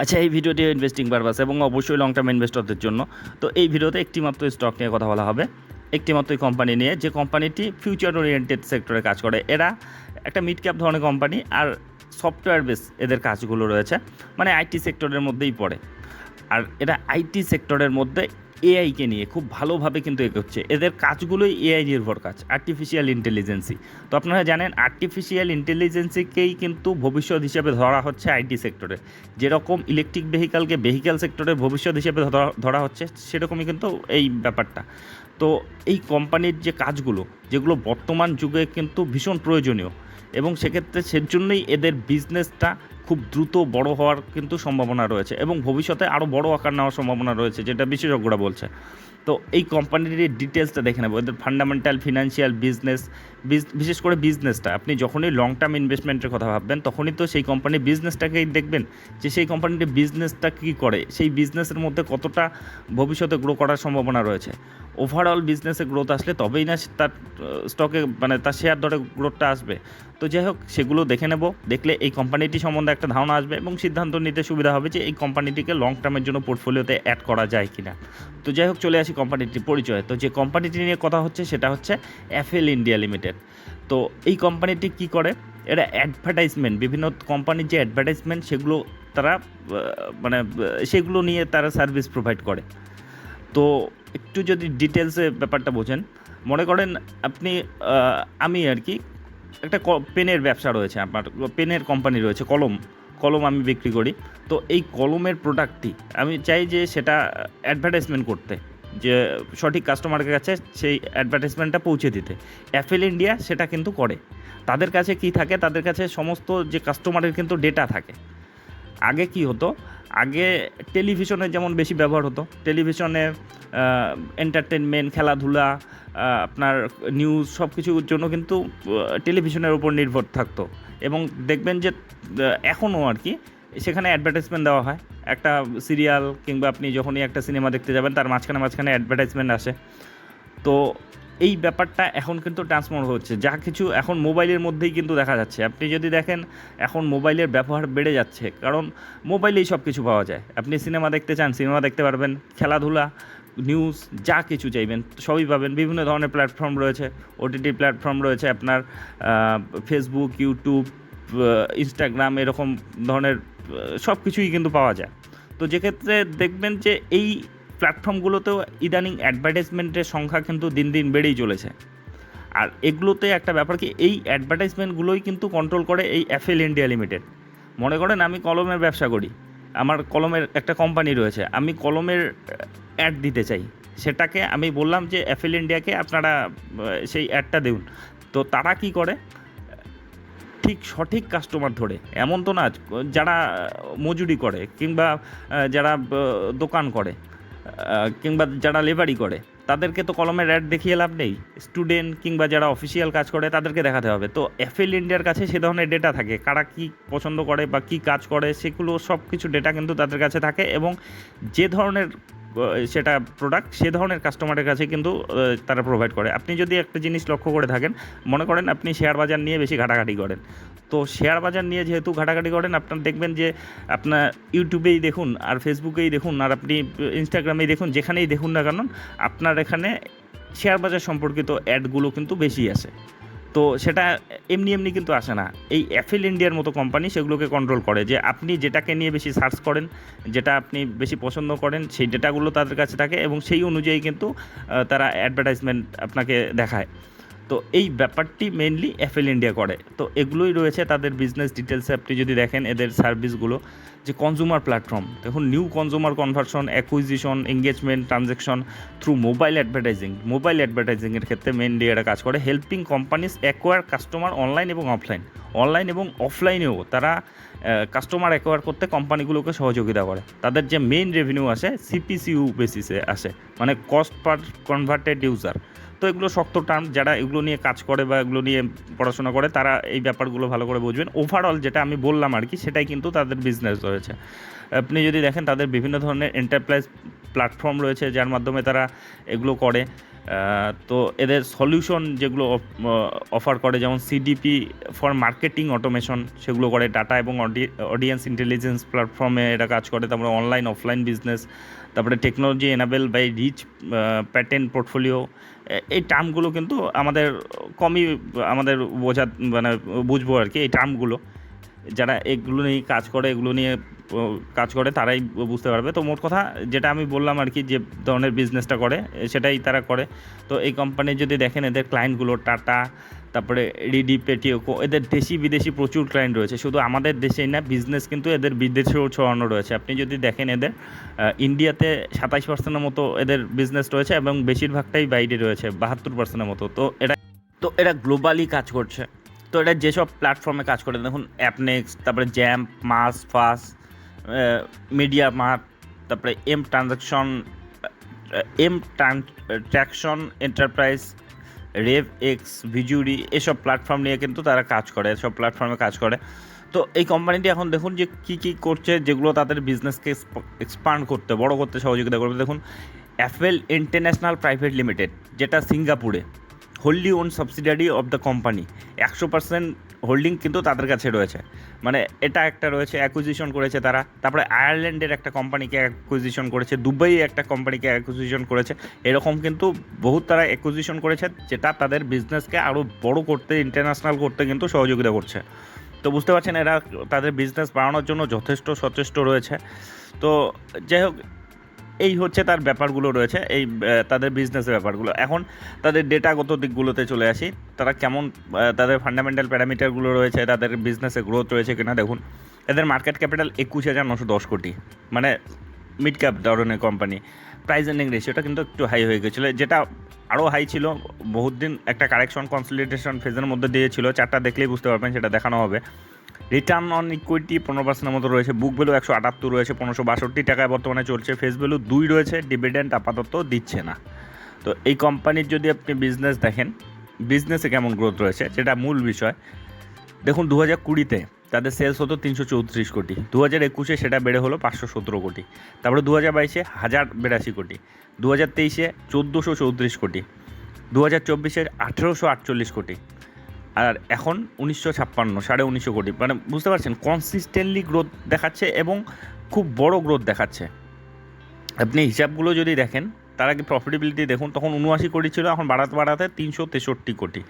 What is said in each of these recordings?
আচ্ছা এই ভিডিওটি ইনভেস্টিং পারপাস এবং অবশ্যই লং টার্ম ইনভেস্টরদের জন্য। তো এই ভিডিওতে একটি মাত্র স্টক নিয়ে কথা বলা হবে। একটি মাত্র কোম্পানি নিয়ে, যে কোম্পানিটি ফিউচার ওরিয়েন্টেড সেক্টরে কাজ করে। এরা একটা মিড ক্যাপ ধরনের কোম্পানি আর সফটওয়্যার বেস এদের কাজগুলো রয়েছে। মানে আইটি সেক্টরের মধ্যেই পড়ে। আর এরা আইটি সেক্টরের মধ্যে এআইকে নিয়ে খুব ভালোভাবে কিন্তু এগোচ্ছে। এদের কাজগুলোই এআই নির্ভর কাজ আর্টিফিশিয়াল ইন্টেলিজেন্সি তো আপনারা জানেন আর্টিফিশিয়াল ইন্টেলিজেন্সিকেই কিন্তু ভবিষ্যৎ হিসেবে ধরা হচ্ছে আইটি সেক্টরে। যেরকম ইলেকট্রিক ভেহিকালকে ভেহিক্যাল সেক্টরের ভবিষ্যৎ হিসেবে ধরা- হচ্ছে, সেরকমই কিন্তু এই ব্যাপারটা। তো এই কোম্পানির যে কাজগুলো, যেগুলো বর্তমান যুগে কিন্তু ভীষণ প্রয়োজনীয়, এবং সেক্ষেত্রে সেজন্যই এদের বিজনেসটা খুব দ্রুত বড় হওয়ার কিন্তু সম্ভাবনা রয়েছে এবং ভবিষ্যতে আরও বড় আকার নেওয়ার সম্ভাবনা রয়েছে, যেটা বিশেষজ্ঞরা বলছে তো এই কোম্পানির ডিটেলসটা দেখে নেব। এদের ফান্ডামেন্টাল ফিনান্সিয়াল বিজনেস বিশেষ করে বিজনেসটা আপনি যখনই লং টার্ম ইনভেস্টমেন্টের কথা ভাববেন, তখনই তো সেই কোম্পানির বিজনেসটাকেই দেখবেন যে সেই কোম্পানির বিজনেসটা কী করে, সেই বিজনেসের মধ্যে কতটা ভবিষ্যতে গ্রো করার সম্ভাবনা রয়েছে। ওভারঅল বিজনেসে গ্রোথ আসলে তবেই না তার স্টকে মানে তার শেয়ার দরে গ্রোথটা আসবে। তো যাই হোক, সেগুলো দেখে নেব। দেখলে এই কোম্পানিটি সম্বন্ধে একটা ধারণা আসবে এবং সিদ্ধান্ত নিতে সুবিধা হবে যে এই কোম্পানিটিকে লং টার্মের জন্য পোর্টফোলিওতে অ্যাড করা যায় কিনা। তো যাই হোক, চলে আসি কোম্পানিটির পরিচয়। তো যে কোম্পানিটি নিয়ে কথা হচ্ছে সেটা হচ্ছে অ্যাফেল ইন্ডিয়া লিমিটেড তো এই কোম্পানিটি কি করে? এরা অ্যাডভার্টাইজমেন্ট বিভিন্ন কোম্পানির যে অ্যাডভার্টাইজমেন্ট সেগুলো তারা মানে সেগুলো নিয়ে তারা সার্ভিস প্রোভাইড করে। তো একটু যদি ডিটেলসে ব্যাপারটা বোঝেন। মনে করেন আপনি আমি আর কি, একটা পেনের ব্যবসা রয়েছে আমার, পেনের কোম্পানি রয়েছে, কলম। কলম আমি বিক্রি করি। তো এই কলমের প্রোডাক্টটি আমি চাই যে সেটা অ্যাডভার্টাইজমেন্ট করতে। যে সঠিক কাস্টমারের কাছে সেই অ্যাডভার্টাইজমেন্টটা পৌঁছে দিতে। অ্যাপেল ইন্ডিয়া সেটা কিন্তু করে। তাদের কাছে কি থাকে? তাদের কাছে সমস্ত যে কাস্টমারের কিন্তু ডেটা থাকে। আগে কি হতো? আগে টেলিভিশনে যেমন বেশি ব্যবহার হতো টেলিভিশনে এন্টারটেনমেন্ট খেলাধুলা আপনার নিউজ সব কিছুর জন্য কিন্তু টেলিভিশনের উপর নির্ভর থাকতো। এবং দেখবেন যে এখনও আর কি সেখানে অ্যাডভার্টাইজমেন্ট দেওয়া হয়। একটা সিরিয়াল কিংবা আপনি যখনই একটা সিনেমা দেখতে যাবেন, তার মাঝখানে মাঝখানে অ্যাডভার্টাইজমেন্ট আসে। তো এই ব্যাপারটা এখন কিন্তু ট্রান্সফর্ম হচ্ছে। যা কিছু এখন মোবাইলের মধ্যেই কিন্তু দেখা যাচ্ছে। আপনি যদি দেখেন, এখন মোবাইলের ব্যবহার বেড়ে যাচ্ছে। কারণ মোবাইলেই সব কিছু পাওয়া যায়। আপনি সিনেমা দেখতে চান সিনেমা দেখতে পারবেন। খেলাধুলা নিউজ যা কিছু চাইবেন, সবই পাবেন। বিভিন্ন ধরনের প্ল্যাটফর্ম রয়েছে। ওটিটি প্ল্যাটফর্ম রয়েছে আপনার ফেসবুক ইউটিউব ইনস্টাগ্রাম এরকম ধরনের সব কিছুই কিন্তু পাওয়া যায়। তো যেক্ষেত্রে দেখবেন যে এই প্ল্যাটফর্মগুলোতেও ইদানিং অ্যাডভার্টাইজমেন্টের সংখ্যা কিন্তু দিন দিন বেড়েই চলেছে। আর এগুলোতে একটা ব্যাপার কি, এই অ্যাডভার্টাইজমেন্টগুলোই কিন্তু কন্ট্রোল করে এই অ্যাফেল ইন্ডিয়া লিমিটেড মনে করেন আমি কলমের ব্যবসা করি, আমার কলমের একটা কোম্পানি রয়েছে, আমি কলমের অ্যাড দিতে চাই। সেটাকে আমি বললাম যে অ্যাফেল ইন্ডিয়াকে আপনারা সেই অ্যাডটা দেউন তো তারা কি করে? ঠিক সঠিক কাস্টমার ধরে। এমন তো না, যারা মজুরি করে, কিংবা যারা দোকান করে কিংবা যারা লেবারি করে, তাদেরকে তো কলমের অ্যাড দেখিয়ে লাভ নেই। স্টুডেন্ট কিংবা যারা অফিসিয়াল কাজ করে, তাদেরকে দেখাতে হবে। তো এফএল ইন্ডিয়ার কাছে সে ধরনের ডেটা থাকে, কারা কী পছন্দ করে বা কী কাজ করে, সেগুলো সব কিছু ডেটা কিন্তু তাদের কাছে থাকে এবং যে ধরনের সেটা প্রোডাক্ট সে ধরনের কাস্টমারের কাছে কিন্তু তারা প্রোভাইড করে। আপনি যদি একটা জিনিস লক্ষ্য করে থাকেন, মনে করেন আপনি শেয়ার বাজার নিয়ে বেশি ঘাটাঘাটি করেন। তো শেয়ার বাজার নিয়ে যেহেতু ঘাটাঘাটি করেন, আপনার দেখবেন যে আপনার ইউটিউবেই দেখুন আর ফেসবুকেই দেখুন আর আপনি ইনস্টাগ্রামেই দেখুন, যেখানেই দেখুন না কেন, আপনার এখানে শেয়ার বাজার সম্পর্কিত অ্যাডগুলো কিন্তু বেশি আসে তো সেটা এমনি এমনি কিন্তু আসে না। এই অ্যাফিল ইন্ডিয়ার মতো কোম্পানি সেগুলোকে কন্ট্রোল করে যে আপনি যেটাকে নিয়ে বেশি সার্চ করেন, যেটা আপনি বেশি পছন্দ করেন, সেই ডেটাগুলো তাদের কাছে থাকে এবং সেই অনুযায়ী কিন্তু তারা অ্যাডভার্টাইজমেন্ট আপনাকে দেখায়। তো এই ব্যাপারটি মেনলি অ্যাফেল ইন্ডিয়া করে। তো এগুলোই রয়েছে তাদের বিজনেস ডিটেলসে আপনি যদি দেখেন এদের সার্ভিসগুলো যে কনজিউমার প্ল্যাটফর্ম দেখুন new consumer conversion acquisition engagement transaction through mobile advertising mobile অ্যাডভার্টাইজিংয়ের ক্ষেত্রে মেনলি এরা কাজ করে। Helping companies acquire customer online এবং অফলাইন অনলাইন এবং অফলাইনেও তারা কাস্টমার অ্যাকোয়ার করতে কোম্পানিগুলোকে সহযোগিতা করে। তাদের যে মেইন রেভিনিউ আসে সিপিসিউ বেসিসে আসে। মানে কস্ট পার কনভার্টেড ইউজার তো এগুলো শক্ত টার্ম যারা এগুলো নিয়ে কাজ করে বা এগুলো নিয়ে পড়াশোনা করে, তারা এই ব্যাপারগুলো ভালো করে বুঝবেন। ওভারঅল যেটা আমি বললাম আর কি, সেটাই কিন্তু তাদের বিজনেস রয়েছে। আপনি যদি দেখেন তাদের বিভিন্ন ধরনের এন্টারপ্রাইজ প্ল্যাটফর্ম রয়েছে, যার মাধ্যমে তারা এগুলো করে তো এদের সলিউশন যেগুলো অফার করে, যেমন সিডিপি ফর মার্কেটিং অটোমেশন সেগুলো করে ডাটা এবং অডিয়েন্স ইন্টেলিজেন্স প্ল্যাটফর্মে এটা কাজ করে, তারপরে অনলাইন অফলাইন বিজনেস তারপরে technology enable by rich patent portfolio এই টার্মগুলো কিন্তু আমাদের কমই আমাদের বোঝা মানে বুঝব আর কি এই টার্মগুলো যারা এগুলো নিয়ে কাজ করে, এগুলো নিয়ে কাজ করে, তারাই বুঝতে পারবে। তো মোট কথা যেটা আমি বললাম আর কি, যে ধরনের বিজনেসটা করে সেটাই তারা করে। তো এই কোম্পানি যদি দেখেন, এদের ক্লায়েন্টগুলো টাটা তারপরে রিডি পেটিওকো এদের দেশি বিদেশি প্রচুর ক্লায়েন্ট রয়েছে। শুধু আমাদের দেশেই না বিজনেস কিন্তু এদের বিদেশেও ছড়ানো রয়েছে। আপনি যদি দেখেন এদের ইন্ডিয়াতে সাতাইশ পার্সেন্টের মতো এদের বিজনেস রয়েছে এবং বেশিরভাগটাই বাইরে রয়েছে, বাহাত্তর পার্সেন্টের মতো। তো এটা তো এরা গ্লোবালি কাজ করছে। তো এটা যেসব প্ল্যাটফর্মে কাজ করে, দেখুন অ্যাপনেক্স তারপরে জ্যাম্প মাস ফাস মিডিয়া মার্ট তারপরে M transaction M traction enterprise rev X Vizury এসব প্ল্যাটফর্ম নিয়ে কিন্তু তারা কাজ করে, এসব প্ল্যাটফর্মে কাজ করে। তো এই কোম্পানিটি এখন দেখুন যে কী কী করছে, যেগুলো তাদের বিজনেসকে এক্সপান্ড করতে, বড় করতে সহযোগিতা করবে। দেখুন অ্যাপেল ইন্টারন্যাশনাল প্রাইভেট লিমিটেড যেটা সিঙ্গাপুরে হোল্ডলি owned subsidiary of the company একশো পার্সেন্ট হোল্ডিং কিন্তু তাদের কাছে রয়েছে। মানে এটা একটা রয়েছে অ্যাকুইজিশন করেছে তারা। তারপরে আয়ারল্যান্ডের একটা কোম্পানিকে অ্যাকুইজিশন করেছে দুবাই একটা কোম্পানিকে অ্যাকুইজিশন করেছে। এরকম কিন্তু বহুত তারা অ্যাকুইজিশন করেছে, যেটা তাদের বিজনেসকে আরও বড় করতে ইন্টারন্যাশনাল করতে কিন্তু সহযোগিতা করছে। তো বুঝতে পারছেন, এরা তাদের বিজনেস বাড়ানোর জন্য যথেষ্ট সচেষ্ট রয়েছে। তো যাই হোক এই হচ্ছে তার ব্যাপারগুলো রয়েছে, এই তাদের বিজনেসের ব্যাপারগুলো। এখন তাদের ডেটাগত দিকগুলোতে চলে আসি। তারা কেমন তাদের ফান্ডামেন্টাল প্যারামিটারগুলো রয়েছে, তাদের বিজনেসে গ্রোথ রয়েছে কিনা দেখুন। এদের মার্কেট ক্যাপিটাল একুশ হাজার নশো দশ কোটি মানে মিড ক্যাপ ধরনের কোম্পানি প্রাইস এন্ডিং রেশিওটা কিন্তু একটু হাই হয়ে গেছিল। যেটা আরও হাই ছিল, বহুত দিন একটা কারেকশন কনসলিডেশন ফেজের মধ্যে দিয়েছিল চারটা দেখলেই বুঝতে পারবেন, সেটা দেখানো হবে। রিটার্ন অন ইকুইটি পনেরো পার্সেন্টের মতো রয়েছে। বুক ভ্যালু একশো আটাত্তর রয়েছে, পনেরোশো বাষট্টি টাকায় বর্তমানে চলছে। ফেস ভ্যালু দুই রয়েছে ডিভিডেন্ড আপাতত দিচ্ছে না। তো এই কোম্পানির যদি আপনি বিজনেস দেখেন বিজনেসে কেমন গ্রোথ রয়েছে যেটা মূল বিষয়। দেখুন দু হাজার কুড়িতে তাদের সেলস হতো তিনশো চৌত্রিশ কোটি। দু হাজার একুশে সেটা বেড়ে হলো পাঁচশো সতেরো কোটি। তারপরে দু হাজার বাইশে হাজার বিরাশি কোটি। দু হাজার তেইশে চোদ্দোশো চৌত্রিশ কোটি। দু হাজার চব্বিশে আঠেরোশো আটচল্লিশ কোটি। আর এখন উনিশশো ছাপ্পান্ন, সাড়ে উনিশশো কোটি। মানে বুঝতে পারছেন কনসিস্টেন্টলি গ্রোথ দেখাচ্ছে এবং খুব বড় গ্রোথ দেখাচ্ছে। আপনি হিসাবগুলো যদি দেখেন, তার আগে প্রফিটেবিলিটি দেখুন, তখন উনআশি কোটি ছিল, এখন বাড়াতে বাড়াতে তিনশো তেষট্টি কোটি।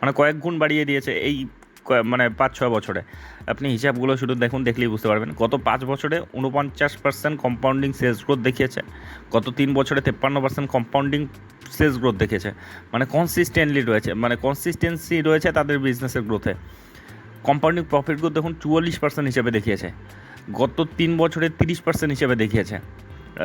মানে কয়েক গুণ বাড়িয়ে দিয়েছে। এই মানে পাঁচ, ছয় বছরে। আপনি হিসাবগুলো শুধু দেখুন, দেখলেই বুঝতে পারবেন। গত পাঁচ বছরে উনপঞ্চাশ পার্সেন্ট কম্পাউন্ডিং সেলস গ্রোথ দেখিয়েছে। গত তিন বছরে তেপ্পান্ন পার্সেন্ট কম্পাউন্ডিং সেলস গ্রোথ দেখেছে মানে কনসিস্টেন্টলি রয়েছে। মানে কনসিস্টেন্সি রয়েছে তাদের বিজনেসের গ্রোথে কম্পাউন্ডিং প্রফিট গ্রোথ দেখুন চুয়াল্লিশ পার্সেন্ট হিসেবে দেখিয়েছে। গত তিন বছরে তিরিশ পার্সেন্ট হিসেবে দেখিয়েছে।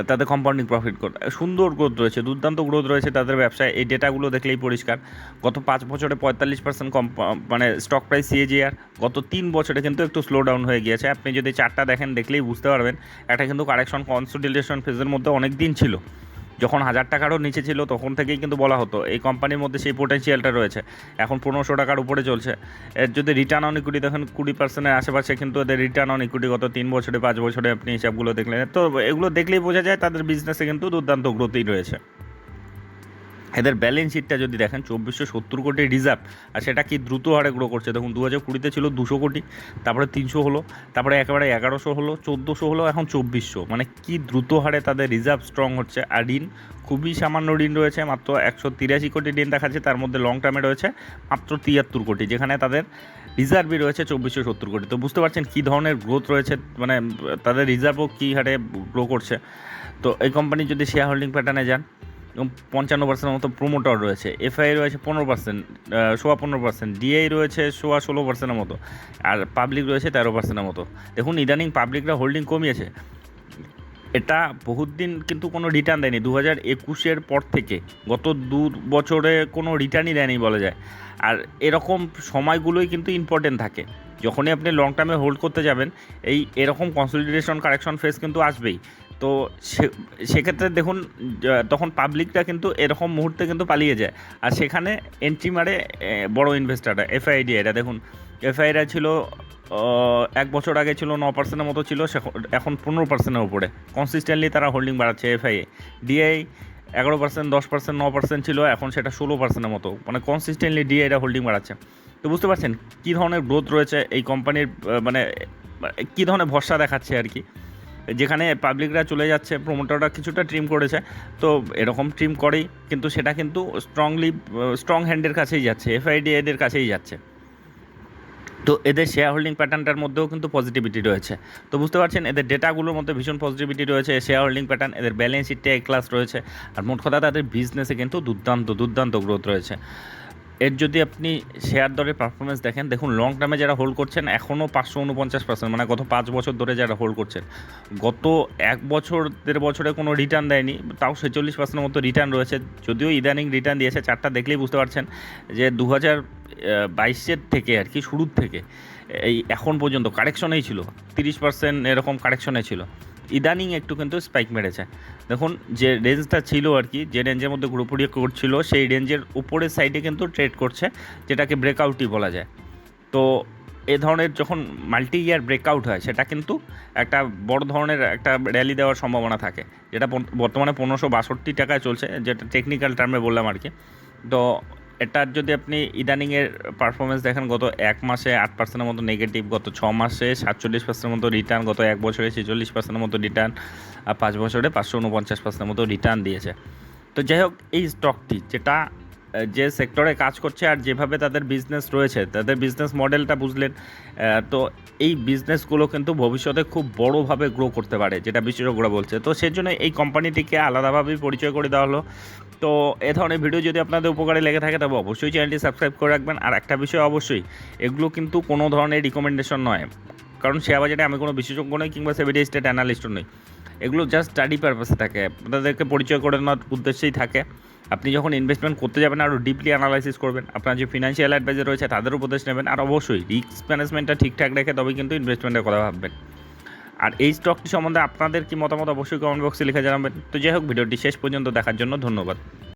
তাদের কম্পাউন্ডিং প্রফিট গ্রোথ সুন্দর গ্রোথ রয়েছে, দুর্দান্ত গ্রোথ রয়েছে তাদের ব্যবসায়। এই ডেটাগুলো দেখলেই পরিষ্কার। গত পাঁচ বছরে পঁয়তাল্লিশ পার্সেন্ট কম মানে স্টক প্রাইস সিএজিআর গত তিন বছরে কিন্তু একটু স্লো ডাউন হয়ে গিয়েছে। আপনি যদি চারটা দেখেন, দেখলেই বুঝতে পারবেন এটা কিন্তু কারেকশন কনসোলিডেশন ফেজের মধ্যে অনেক দিন ছিল। যখন হাজার টাকারও নিচে ছিল, তখন থেকেই কিন্তু বলা হতো, এই কোম্পানির মধ্যে সেই পোটেন্সিয়ালটা রয়েছে। এখন পনেরোশো টাকার উপরে চলছে। এর যদি রিটার্ন অন ইকুইটি দেখেন, কুড়ি পার্সেন্টের আশেপাশে কিন্তু এদের রিটার্ন অন ইকুইটি গত তিন বছরে, পাঁচ বছরে আপনি হিসাবগুলো দেখলেন। তো এগুলো দেখলেই বোঝা যায়, তাদের বিজনেসে কিন্তু দুর্দান্ত গ্রোথই রয়েছে। এদের ব্যালেন্স শিটটা যদি দেখেন, চব্বিশশো সত্তর কোটি রিজার্ভ আর সেটা কি দ্রুত হারে গ্রো করছে? দেখুন দু হাজার কুড়িতে ছিল দুশো কোটি, তারপরে তিনশো হলো, তারপরে একেবারে এগারোশো হলো, চোদ্দোশো হলো, এখন চব্বিশশো। মানে কি দ্রুত হারে তাদের রিজার্ভ স্ট্রং হচ্ছে? আর ঋণ, খুবই সামান্য ঋণ রয়েছে, মাত্র একশো তিরাশি কোটি ঋণ দেখাচ্ছে, তার মধ্যে লং টার্মে রয়েছে মাত্র তিয়াত্তর কোটি, যেখানে তাদের রিজার্ভই রয়েছে চব্বিশশো সত্তর কোটি। তো বুঝতে পারছেন কী ধরনের গ্রোথ রয়েছে মানে তাদের রিজার্ভও কী হারে গ্রো করছে? তো এই কোম্পানি যদি শেয়ার হোল্ডিং প্যাটার্নে যান পঞ্চান্ন পার্সেন্টের মতো প্রোমোটার রয়েছে। এফআই রয়েছে পনেরো পার্সেন্ট সোয়া পনেরো পার্সেন্ট ডিআই রয়েছে সোয়া ষোলো পার্সেন্টের মতো, আর পাবলিক রয়েছে তেরো পার্সেন্টের মতো। দেখুন, ইদানিং পাবলিকরা হোল্ডিং কমিয়েছে। এটা বহুত দিন কিন্তু কোনো রিটার্ন দেয়নি। দু হাজার একুশের পর থেকে, গত দু বছরে কোনো রিটার্নই দেয়নি বলা যায়। আর এরকম সময়গুলোই কিন্তু ইম্পর্টেন্ট থাকে। যখনই আপনি লং টার্মে হোল্ড করতে যাবেন, এই এরকম কনসলিডেশন কারেকশন ফেস কিন্তু আসবেই। তো সেক্ষেত্রে দেখুন তখন পাবলিকটা কিন্তু এরকম মুহূর্তে কিন্তু পালিয়ে যায়। আর সেখানে এন্ট্রি মারে বড় ইনভেস্টাররা এফআইডি এটা দেখুন এফআইরা ছিল এক বছর আগে ছিল, ন পার্সেন্টের মতো ছিল এখন পনেরো পার্সেন্টের উপরে। কনসিস্টেন্টলি তারা হোল্ডিং বাড়াচ্ছে এফআইএ ডিআই এগারো পার্সেন্ট দশ পার্সেন্ট ন পার্সেন্ট ছিল, এখন সেটা ষোলো পার্সেন্টের মতো। মানে কনসিস্টেন্টলি এটা হোল্ডিং বাড়াচ্ছে। তো বুঝতে পারছেন কী ধরনের গ্রোথ রয়েছে এই কোম্পানির মানে কী ধরনের ভরসা দেখাচ্ছে আর কি? যেখানে পাবলিকরা চলে যাচ্ছে প্রমোটাররা কিছুটা ট্রিম করেছে, তো এরকম ট্রিম করেই কিন্তু সেটা কিন্তু স্ট্রংলি স্ট্রং হ্যান্ডের কাছেই যাচ্ছে এফআইডি এদের কাছেই যাচ্ছে। তো এদের শেয়ার হোল্ডিং প্যাটার্নটার মধ্যেও কিন্তু পজিটিভিটি রয়েছে। তো বুঝতে পারছেন, এদের ডেটাগুলোর মধ্যে ভীষণ পজিটিভিটি রয়েছে শেয়ার হোল্ডিং প্যাটার্ন এদের ব্যালেন্স শিটটা এক ক্লাস রয়েছে, আর মোট কথা তাদের বিজনেসে কিন্তু দুর্দান্ত দুর্দান্ত গ্রোথ রয়েছে। এর যদি আপনি শেয়ার দরের পারফরমেন্স দেখেন, দেখুন লং টার্মে যারা হোল্ড করছেন এখনও পাঁচশো উনপঞ্চাশ পার্সেন্ট মানে গত পাঁচ বছর ধরে যারা হোল্ড করছেন। গত এক বছর, দেড় বছরে কোনো রিটার্ন দেয়নি, তাও ছেচল্লিশ পার্সেন্টের মতো রিটার্ন রয়েছে। যদিও ইদানিং রিটার্ন দিয়েছে, চারটা দেখলেই বুঝতে পারছেন যে দু হাজার বাইশের থেকে আর কি, শুরুর থেকে, এই এখন পর্যন্ত কারেকশনেই ছিল, তিরিশ পার্সেন্ট এরকম কারেকশনে ছিল। ইদানিং একটু কিন্তু স্পাইক মেরেছে। দেখুন, যে রেঞ্জটা ছিল আর কি, যে রেঞ্জের মধ্যে ঘুরোপুরিয়ে করছিল, সেই রেঞ্জের উপরের সাইডে কিন্তু ট্রেড করছে, যেটাকে ব্রেকআউটই বলা যায়। তো এ ধরনের যখন মাল্টি ইয়ার ব্রেকআউট হয়, সেটা কিন্তু একটা বড় ধরনের একটা র্যালি দেওয়ার সম্ভাবনা থাকে। যেটা বর্তমানে পনেরোশো বাষট্টি টাকায় চলছে, যেটা টেকনিক্যাল টার্মে বললাম আর কি। তো এটার যদি আপনি ইদানিংয়ের পারফরমেন্স দেখেন, গত এক মাসে আট পার্সেন্টের মতো নেগেটিভ গত ছ মাসে সাতচল্লিশ পার্সেন্টের মতো রিটার্ন গত এক বছরে ছেচল্লিশ পার্সেন্টের মতো রিটার্ন আর পাঁচ বছরে পাঁচশো উনপঞ্চাশ পার্সেন্টের মতো রিটার্ন দিয়েছে। তো যাই হোক, এই স্টকটি যেটা যে সেক্টরে কাজ করছে আর যেভাবে তাদের বিজনেস রয়েছে, তাদের বিজনেস মডেলটা বুঝলেন তো এই বিজনেসগুলো কিন্তু ভবিষ্যতে খুব বড়োভাবে গ্রো করতে পারে, যেটা বিশেষজ্ঞরা বলছে। তো সেই জন্য এই কোম্পানিটিকে আলাদাভাবেই পরিচয় করে দেওয়া হলো। তো এ ধরনের ভিডিও যদি আপনাদের উপকারে লেগে থাকে, তবে অবশ্যই চ্যানেলটি সাবস্ক্রাইব করে রাখবেন। আর একটা বিষয় অবশ্যই, এগুলো কিন্তু কোনো ধরনের রিকমেন্ডেশন নয়। কারণ শেয়ার বাজারে আমি কোনো বিশেষজ্ঞ নই কিংবা সেভিডি স্টেট অ্যানালিস্টও নই। এগুলো জাস্ট স্টাডি পারপাসে থাকে। আপনাদেরকে পরিচয় করে নেওয়ার উদ্দেশ্যেই থাকে। আপনি যখন ইনভেস্টমেন্ট করতে যাবেন আরও ডিপলি অ্যানালাইসিস করবেন। আপনার যে ফিনান্সিয়াল অ্যাডভাইজার রয়েছে, তাদের উপদেশ নেবেন। আর অবশ্যই রিস্ক ম্যানেজমেন্টটা ঠিকঠাক রেখে তবে কিন্তু ইনভেস্টমেন্টের কথা ভাববেন। আর এই স্টকটি সম্বন্ধে আপনাদের কি মতামত অবশ্যই কমেন্ট বক্সে লিখে জানাবেন। তো যাই হোক, ভিডিওটি শেষ পর্যন্ত দেখার জন্য ধন্যবাদ।